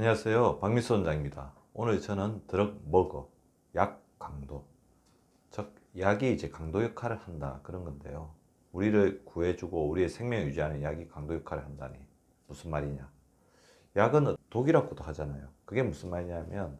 안녕하세요. 박미수 원장입니다. 오늘 저는 드럭 먹어, 약 강도. 즉, 약이 이제 강도 역할을 한다. 그런 건데요. 우리를 구해주고 우리의 생명 유지하는 약이 강도 역할을 한다니. 무슨 말이냐. 약은 독이라고도 하잖아요. 그게 무슨 말이냐면,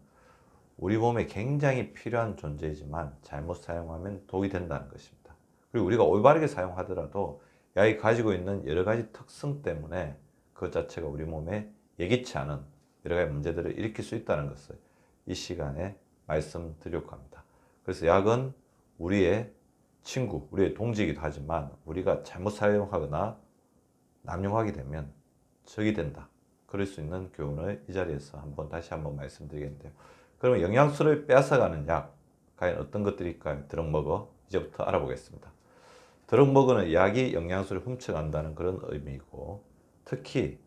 우리 몸에 굉장히 필요한 존재이지만 잘못 사용하면 독이 된다는 것입니다. 그리고 우리가 올바르게 사용하더라도 약이 가지고 있는 여러 가지 특성 때문에 그 자체가 우리 몸에 예기치 않은 여러 가지 문제들을 일으킬 수 있다는 것을 이 시간에 말씀드리려고 합니다. 그래서 약은 우리의 친구, 우리의 동지이기도 하지만 우리가 잘못 사용하거나 남용하게 되면 적이 된다. 그럴 수 있는 교훈을 이 자리에서 한번 다시 한번 말씀드리겠는데요. 그러면 영양소를 빼앗아가는 약, 과연 어떤 것들일까요? 드럭먹어 이제부터 알아보겠습니다. 드럭먹어는 약이 영양소를 훔쳐간다는 그런 의미이고 특히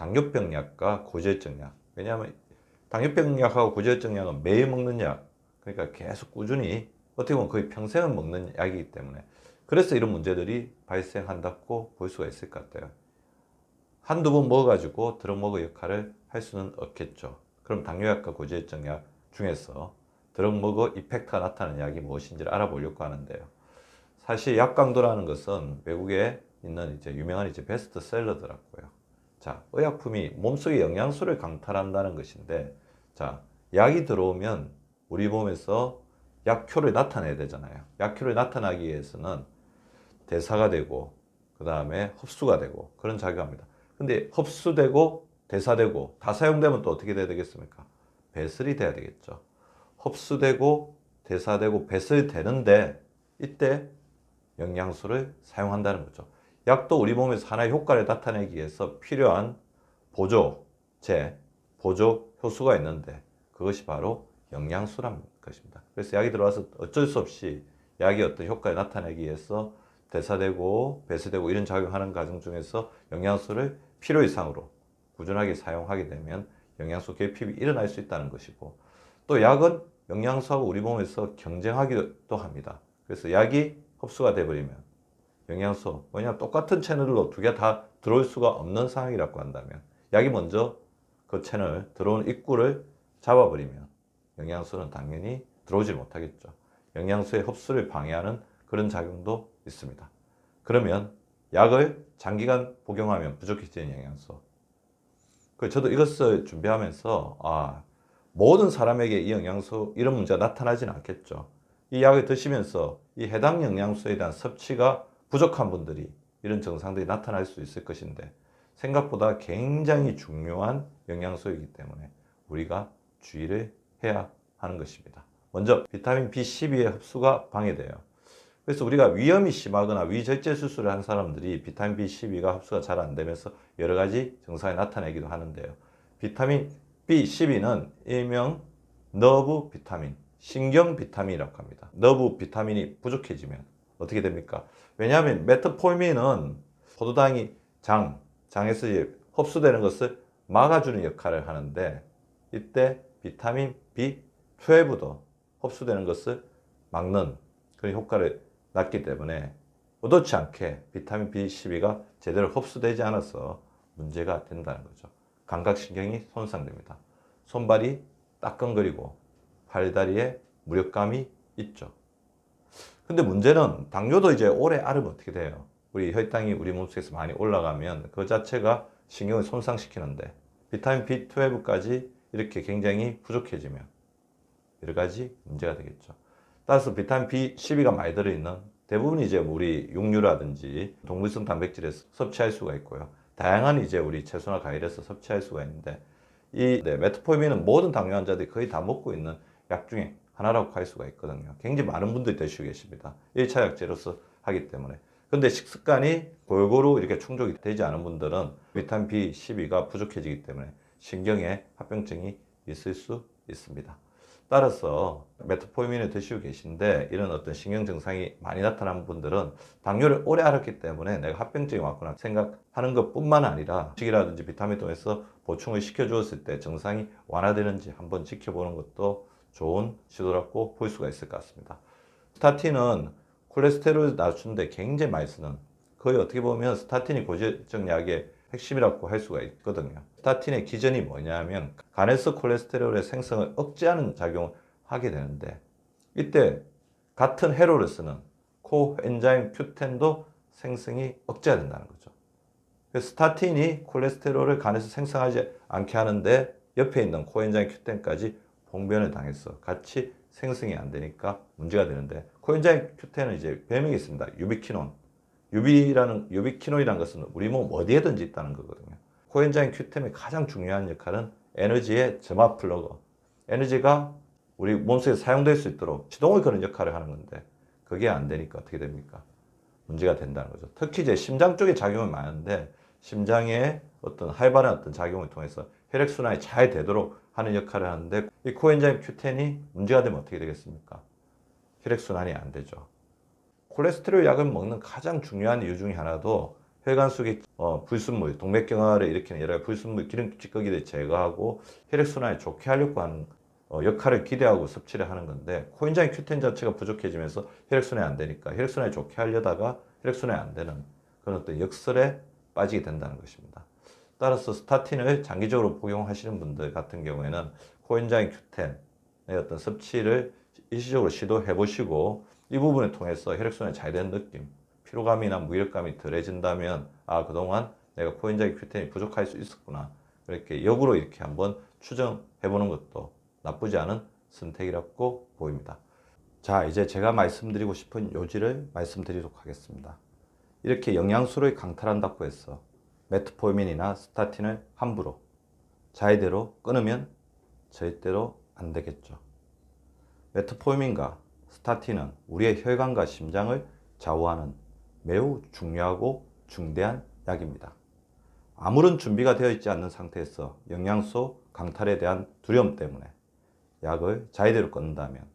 당뇨병 약과 고지혈증 약. 왜냐하면 당뇨병 약하고 고지혈증 약은 매일 먹는 약. 그러니까 계속 꾸준히 어떻게 보면 거의 평생을 먹는 약이기 때문에 그래서 이런 문제들이 발생한다고 볼 수가 있을 것 같아요. 한두 번 먹어가지고 드럭먹어 역할을 할 수는 없겠죠. 그럼 당뇨약과 고지혈증 약 중에서 드럭먹어 이펙트가 나타나는 약이 무엇인지를 알아보려고 하는데요. 사실 약 강도라는 것은 외국에 있는 이제 유명한 이제 베스트셀러더라고요. 자, 의약품이 몸속의 영양소를 강탈한다는 것인데, 자, 약이 들어오면 우리 몸에서 약효를 나타내야 되잖아요. 약효를 나타나기 위해서는 대사가 되고, 그 다음에 흡수가 되고, 그런 작용합니다. 근데 흡수되고, 대사되고, 다 사용되면 또 어떻게 돼야 되겠습니까? 배설이 돼야 되겠죠. 흡수되고, 대사되고, 배설되는데, 이때 영양소를 사용한다는 거죠. 약도 우리 몸에서 하나의 효과를 나타내기 위해서 필요한 보조제, 보조 효수가 있는데 그것이 바로 영양소란 것입니다. 그래서 약이 들어와서 어쩔 수 없이 약이 어떤 효과를 나타내기 위해서 대사되고 배설되고 이런 작용하는 과정 중에서 영양소를 필요 이상으로 꾸준하게 사용하게 되면 영양소 결핍이 일어날 수 있다는 것이고 또 약은 영양소하고 우리 몸에서 경쟁하기도 합니다. 그래서 약이 흡수가 돼버리면 영양소 왜냐 똑같은 채널로 두 개 다 들어올 수가 없는 상황이라고 한다면 약이 먼저 그 채널 들어온 입구를 잡아버리면 영양소는 당연히 들어오질 못하겠죠. 영양소의 흡수를 방해하는 그런 작용도 있습니다. 그러면 약을 장기간 복용하면 부족해지는 영양소. 그 저도 이것을 준비하면서 아 모든 사람에게 이 영양소 이런 문제가 나타나지는 않겠죠. 이 약을 드시면서 이 해당 영양소에 대한 섭취가 부족한 분들이 이런 증상들이 나타날 수 있을 것인데 생각보다 굉장히 중요한 영양소이기 때문에 우리가 주의를 해야 하는 것입니다. 먼저 비타민 B12의 흡수가 방해돼요. 그래서 우리가 위염이 심하거나 위절제 수술을 한 사람들이 비타민 B12가 흡수가 잘 안 되면서 여러 가지 증상이 나타내기도 하는데요. 비타민 B12는 일명 너브 비타민, 신경 비타민이라고 합니다. 너브 비타민이 부족해지면 어떻게 됩니까? 왜냐하면 메트포르민은 포도당이 장, 장에서 흡수되는 것을 막아주는 역할을 하는데 이때 비타민 B12도 흡수되는 것을 막는 그런 효과를 낳기 때문에 의도치 않게 비타민 B12가 제대로 흡수되지 않아서 문제가 된다는 거죠. 감각신경이 손상됩니다. 손발이 따끔거리고 팔다리에 무력감이 있죠. 근데 문제는 당뇨도 이제 오래 앓으면 어떻게 돼요? 우리 혈당이 우리 몸속에서 많이 올라가면 그 자체가 신경을 손상시키는데 비타민 B12까지 이렇게 굉장히 부족해지면 여러 가지 문제가 되겠죠. 따라서 비타민 B12가 많이 들어있는 대부분 이제 우리 육류라든지 동물성 단백질에서 섭취할 수가 있고요. 다양한 이제 우리 채소나 과일에서 섭취할 수가 있는데 이 네, 메트포르민은 모든 당뇨 환자들이 거의 다 먹고 있는 약 중에 하나라고 할 수가 있거든요. 굉장히 많은 분들이 드시고 계십니다. 1차 약제로서 하기 때문에. 근데 식습관이 골고루 이렇게 충족이 되지 않은 분들은 비타민 B12가 부족해지기 때문에 신경에 합병증이 있을 수 있습니다. 따라서 메트포르민을 드시고 계신데 이런 어떤 신경 증상이 많이 나타난 분들은 당뇨를 오래 앓았기 때문에 내가 합병증이 왔구나 생각하는 것 뿐만 아니라 식이라든지 비타민 통해서 보충을 시켜 주었을 때 증상이 완화되는지 한번 지켜보는 것도 좋은 시도라고 볼 수가 있을 것 같습니다. 스타틴은 콜레스테롤 낮추는데 굉장히 많이 쓰는 거의 어떻게 보면 스타틴이 고지혈증 약의 핵심이라고 할 수가 있거든요. 스타틴의 기전이 뭐냐면 간에서 콜레스테롤의 생성을 억제하는 작용을 하게 되는데 이때 같은 해로를 쓰는 코엔자임 Q10도 생성이 억제된다는 거죠. 스타틴이 콜레스테롤을 간에서 생성하지 않게 하는데 옆에 있는 코엔자임 Q10까지 봉변을 당해서 같이 생성이 안 되니까 문제가 되는데 코엔자임 Q10은 이제 별명이 있습니다. 유비키논. 유비라는 유비키논이라는 것은 우리 몸 어디에든지 있다는 거거든요. 코엔자임 Q10의 가장 중요한 역할은 에너지의 점화 플러거. 에너지가 우리 몸속에 사용될 수 있도록 시동을 거는 역할을 하는 건데 그게 안 되니까 어떻게 됩니까? 문제가 된다는 거죠. 특히 이제 심장 쪽에 작용이 많은데 심장의 어떤 활발한 어떤 작용을 통해서 혈액 순환이 잘 되도록 하는 역할을 하는데 이 코엔자임 Q10이 문제가 되면 어떻게 되겠습니까? 혈액 순환이 안 되죠. 콜레스테롤 약을 먹는 가장 중요한 이유 중에 하나도 혈관 속의 어, 불순물, 동맥경화를 일으키는 여러 가지 불순물, 기름 찌꺼기를 제거하고 혈액 순환을 좋게 하려고 하는 어, 역할을 기대하고 섭취를 하는 건데 코엔자임 Q10 자체가 부족해지면서 혈액 순환이 안 되니까 혈액 순환이 좋게 하려다가 혈액 순환이 안 되는 그런 어떤 역설에 빠지게 된다는 것입니다. 따라서 스타틴을 장기적으로 복용하시는 분들 같은 경우에는 코엔자임 Q10의 어떤 섭취를 일시적으로 시도해 보시고 이 부분을 통해서 혈액순환이 잘 되는 느낌, 피로감이나 무력감이 덜해진다면 아 그동안 내가 코엔자임 Q10이 부족할 수 있었구나 이렇게 역으로 이렇게 한번 추정해 보는 것도 나쁘지 않은 선택이라고 보입니다. 자 이제 제가 말씀드리고 싶은 요지를 말씀드리도록 하겠습니다. 이렇게 영양소를 강탈한다고 해서 메트포르민이나 스타틴을 함부로 자의대로 끊으면 절대로 안 되겠죠. 메트포르민과 스타틴은 우리의 혈관과 심장을 좌우하는 매우 중요하고 중대한 약입니다. 아무런 준비가 되어 있지 않는 상태에서 영양소 강탈에 대한 두려움 때문에 약을 자의대로 끊는다면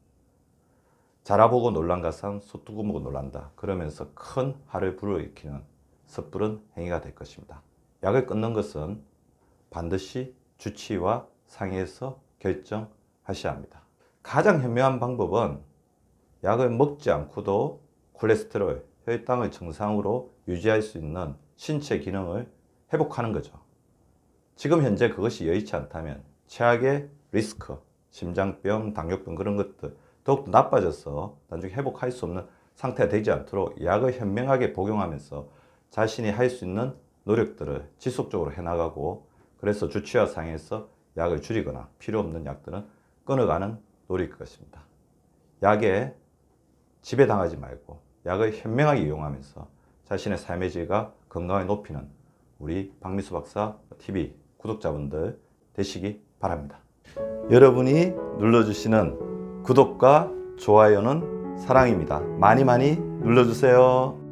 자라보고 놀란가상 소뚜구 보고 놀란다. 그러면서 큰 화를 불어일으키는 섣부른 행위가 될 것입니다. 약을 끊는 것은 반드시 주치의와 상의해서 결정하셔야 합니다. 가장 현명한 방법은 약을 먹지 않고도 콜레스테롤, 혈당을 정상으로 유지할 수 있는 신체 기능을 회복하는 거죠. 지금 현재 그것이 여의치 않다면 최악의 리스크, 심장병, 당뇨병 그런 것들 더욱더 나빠져서 나중에 회복할 수 없는 상태가 되지 않도록 약을 현명하게 복용하면서 자신이 할 수 있는 노력들을 지속적으로 해나가고 그래서 주치와 상에서 약을 줄이거나 필요 없는 약들은 끊어가는 노력일 것입니다. 약에 지배당하지 말고 약을 현명하게 이용하면서 자신의 삶의 질과 건강을 높이는 우리 박미수 박사 TV 구독자분들 되시기 바랍니다. 여러분이 눌러주시는 구독과 좋아요는 사랑입니다. 많이 많이 눌러주세요.